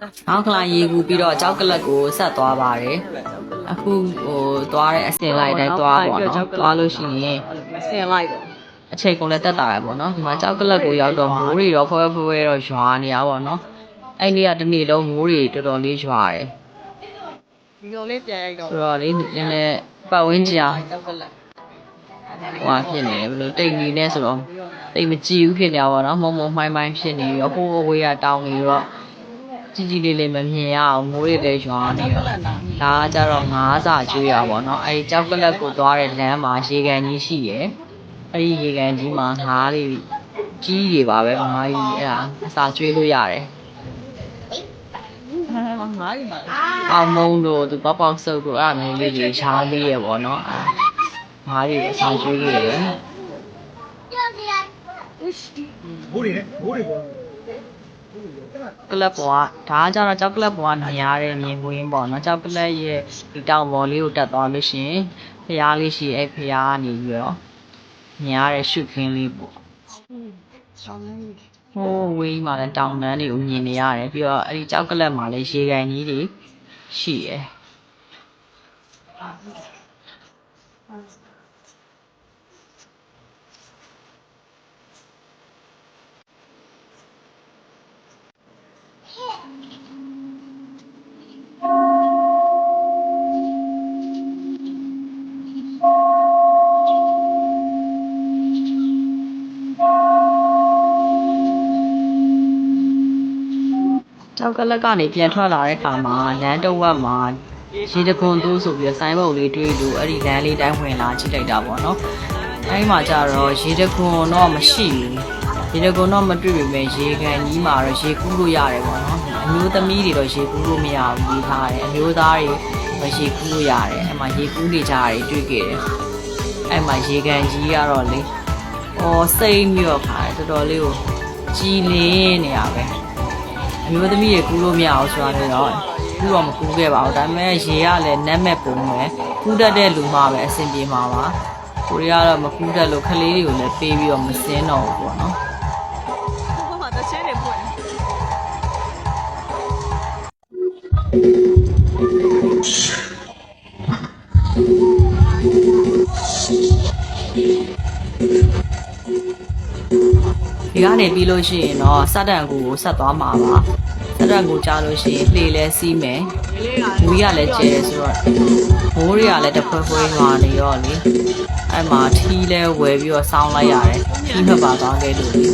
နောက်ခလာရေကူပြီးတော့ကြောက်ကလပ်ကိုဆက်သွားပါတယ်အခုဟိုသွားတဲ့အစင်လိုက်တိုင်းသွားပေါ့နော်သွားလို့ရှိရင်ဆင်လိုက်ပေါ့အချိန်ကုန်လည်းတက်တာပဲပေါ့နော်ဒီမှာကြောက်ကလပ်ကိုရောက်တော့မိုးတွေတော့ဖွဲဖွဲဖွဲတော့ရွာနေရပါတော့အဲ့ဒီကတနေ့လုံးမိုးတွေတော်တော်လေးရွာတယ်ဒီလိုလေးပြန်ရိုက်တော့ဆိုတော့လေနည်းနည်းပတ်ဝန်းကျင်အောင်ဟိုဟာဖြစ်နေတယ်ဘယ်လိုတိတ်နေနေဆိုတော့တိတ်မကြည့်ဘူးဖြစ်နေပါတော့မုံမုံမှိုင်းမှိုင်းဖြစ်နေရောဟိုးဝေးရတောင်းနေတော့ ကြည်ကြည်လေးလေးမမြင်ရအောင်မိုးတွေလည်းရွာနေတော့ဒါကကြတော့ငါးစာကျွေးရပါတော့အဲဒီကြောက်ကလပ်ကိုသွားတဲ့လမ်းမှာရေကန်ကြီးရှိရယ်အဲဒီရေကန်ကြီးမှာငါးလေးကြီးတွေပါပဲငါးကြီးအဲ့ဒါအစာကျွေးလို့ရတယ်ငါးရီပါအောင်မုံတို့သူပေါက်ပေါက်ဆုပ်တို့အဲ့အမျိုးလေးကြီးရှားလေးရပေါ့နော်အဲ့ငါးတွေအစာကျွေးလေးရဘိုးတွေနဲ့ဘိုးတွေပေါ့ ကလပ်ပေါ်ကဒါကကြတော့ကြောက်ကလပ်ပေါ်ကနေရတဲ့မြင်ကွင်းပေါ့နော်ကြောက်ကလပ်ရဲ့ဒီတောင်ပေါ်လေးကိုတက်သွားလို့ရှိရင်ဖျားလေးရှိအဲ့ဖျားကနေပြီးတော့မြင်ရတဲ့ရှုခင်းလေးပေါ့ဆောင်းနေဟိုးဝေးမှာလည်းတောင်တန်းတွေကိုမြင်နေရတယ်ပြီးတော့အဲ့ဒီကြောက်ကလပ်မှာလည်းရေကန်ကြီးတွေရှိရယ် ကြောက်ကလပ်ကနေပြန်ထွက်လာတဲ့အခါမှာလမ်းတစ်ဝက်မှာရေတခွန်တိုးဆိုပြီးတော့ဆိုင်းဘုတ်လေးတွေ့လို့အဲ့ဒီလမ်းလေးတိုင်းဝင်လာကြည့်လိုက်တာပေါ့နော်အဲ့ဒီမှာကျတော့ရေတခွန်တော့မရှိဘူး ရေတခွန်တော့မတွေ့ပေမဲ့ရေကန်ကြီးမှာတော့ရေကူးလို့ရတယ်ပေါ့နော်အမျိုးသမီးတွေတော့ရေကူးလို့မရဘူးရေးထားတယ်အမျိုးသားတွေရေကူးလို့ရတယ်အဲ့မှာရေကူးနေကြတယ်တွေ့ခဲ့တယ်အဲ့မှာရေကန်ကြီးကတော့လေဟောစိတ်မြော့ခါတယ်တော်တော်လေးကိုကြည်လင်းနေရပဲအမျိုးသမီးတွေကူးလို့မရအောင်ဆိုတာလည်းတော့ကူးတော့မကူးခဲ့ပါဘူးဒါပေမဲ့ရေကလည်းနက်မဲ့ပုံပဲကူးတတ်တဲ့လူမှပဲအဆင်ပြေမှာပါကိုရီးယားတော့မကူးတတ်လို့ခလေးတွေကိုလည်းပေးပြီးတော့မစင်းတော့ဘူးပေါ့နော် ဒီကနေပြီးလို့ရှိရင်တော့စက်တန်ကူကိုဆက်သွားမှာပါစက်တန်ကူကြားလို့ရှိရင်လှေလဲစီးမယ်ဝီးကလည်းကျဲဆိုတော့မိုးတွေကလည်းတစ်ဖွဲဖွဲရွာနေရောလေအဲ့မှာထီးလဲဝယ်ပြီးတော့စောင်းလိုက်ရတယ်ထီးမှတ်ပါသွားခဲ့လို့လေ